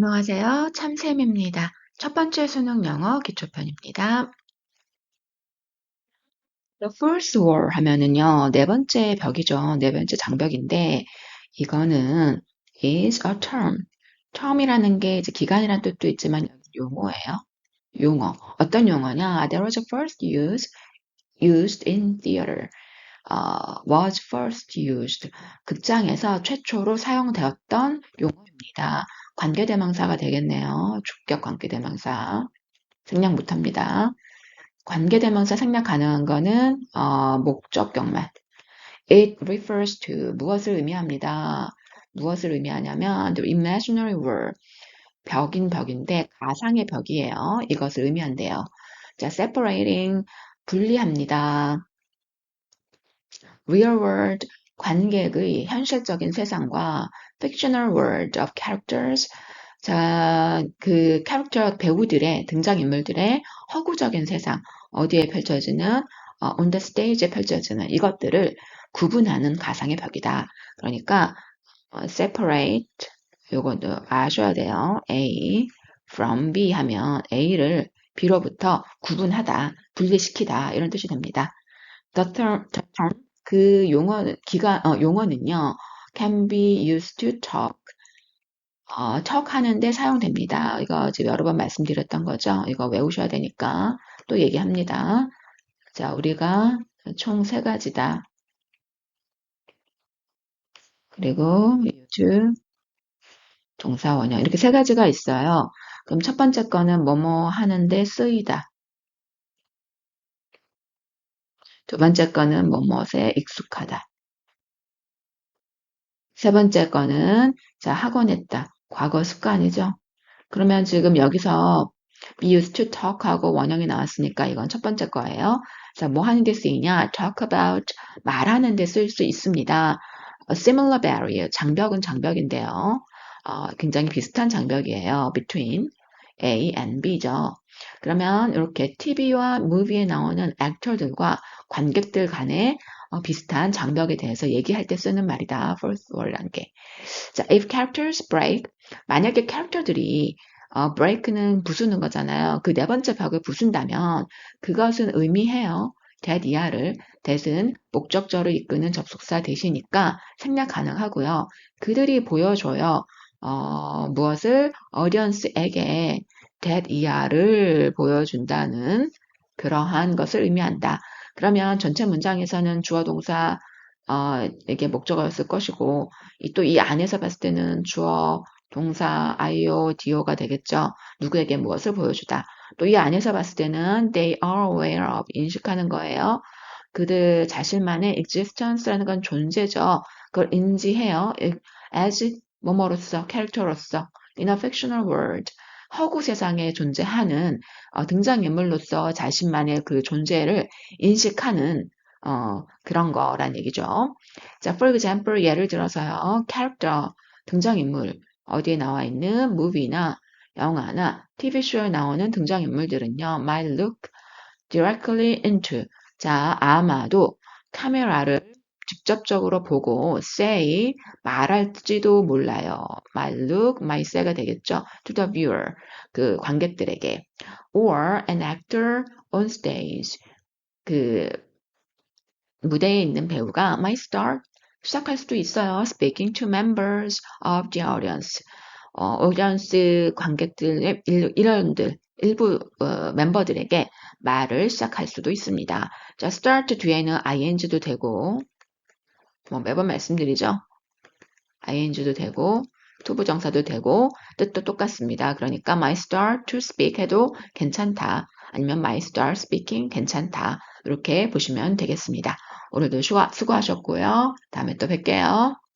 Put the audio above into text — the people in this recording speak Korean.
안녕하세요. 참쌤입니다. 첫 번째 수능 영어 기초편입니다. The first wall 하면은요, 네 번째 벽이죠. 네 번째 장벽인데, 이거는 is a term. term이라는 게 이제 기간이라는 뜻도 있지만 용어예요. 용어. 어떤 용어냐? There was a first use used in theater. 어, was first used. 극장에서 최초로 사용되었던 용어입니다. 관계대명사가 되겠네요. 주격 관계대명사. 생략 못합니다. 관계대명사 생략 가능한 거는 어, 목적격만. It refers to 무엇을 의미합니다. 무엇을 의미하냐면 the imaginary world. 벽인 벽인데 가상의 벽이에요. 이것을 의미한대요. 자, separating 분리합니다. real world 관객의 현실적인 세상과 fictional world of characters 자, 그 캐릭터 배우들의 등장인물들의 허구적인 세상 어디에 펼쳐지는 어, on the stage에 펼쳐지는 이것들을 구분하는 가상의 벽이다. 그러니까 어, separate 요것도 아셔야 돼요. A from B 하면 A를 B로부터 구분하다, 분리시키다 이런 뜻이 됩니다. The term, the term 그 용어 기가 어, 용어는요. can be used to talk. 어, talk 하는데 사용됩니다. 이거 지금 여러 번 말씀드렸던 거죠. 이거 외우셔야 되니까 또 얘기합니다. 자, 우리가 총 세 가지다. 그리고 요즘 동사 원형 이렇게 세 가지가 있어요. 그럼 첫 번째 거는 뭐뭐 하는데 쓰이다. 두 번째 거는 뭐뭐에 익숙하다. 세 번째 거는 자 학원했다. 과거 습관이죠. 그러면 지금 여기서 be used to talk 하고 원형이 나왔으니까 이건 첫 번째 거예요. 자, 뭐 하는 데 쓰이냐? talk about 말하는 데 쓸 수 있습니다. A similar barrier 장벽은 장벽인데요. 어, 굉장히 비슷한 장벽이에요. between A and B죠. 그러면 이렇게 TV와 무비에 나오는 액터들과 관객들 간의 어, 비슷한 장벽에 대해서 얘기할 때 쓰는 말이다. First word라는 게. 자, if characters break, 만약에 캐릭터들이 어, break는 부수는 거잖아요. 그 네 번째 벽을 부순다면 그것은 의미해요. that 이하를 that은 목적절을 이끄는 접속사 대시니까 생략 가능하고요. 그들이 보여줘요. 어, 무엇을 audience에게 that 이하를 보여준다는 그러한 것을 의미한다. 그러면 전체 문장에서는 주어 동사 어, 에게 목적어였을 것이고 또 이 안에서 봤을 때는 주어 동사 IO, DO가 되겠죠. 누구에게 무엇을 보여주다. 또 이 안에서 봤을 때는 they are aware of 인식하는 거예요. 그들 자신만의 existence라는 건 존재죠. 그걸 인지해요. as 뭐뭐로서, 캐릭터로서 in a fictional world 허구 세상에 존재하는 어, 등장인물로서 자신만의 그 존재를 인식하는 어, 그런 거란 얘기죠. 자, for example, 예를 들어서요, character, 등장인물, 어디에 나와 있는 movie나 영화나 TV쇼에 나오는 등장인물들은요, might look directly into. 자, 아마도 카메라를 직접적으로 보고 say 말할지도 몰라요. might look, might say가 되겠죠. to the viewer 그 관객들에게 or an actor on stage 그 무대에 있는 배우가 might start 시작할 수도 있어요. speaking to members of the audience 어, 오디언스 관객들 일원들 일부 어, 멤버들에게 말을 시작할 수도 있습니다. 자, start 뒤에는 ing도 되고 뭐 매번 말씀드리죠. ing도 되고 투부정사도 되고 뜻도 똑같습니다. 그러니까 my start to speak 해도 괜찮다. 아니면 my start speaking 괜찮다. 이렇게 보시면 되겠습니다. 오늘도 수고하셨고요. 다음에 또 뵐게요.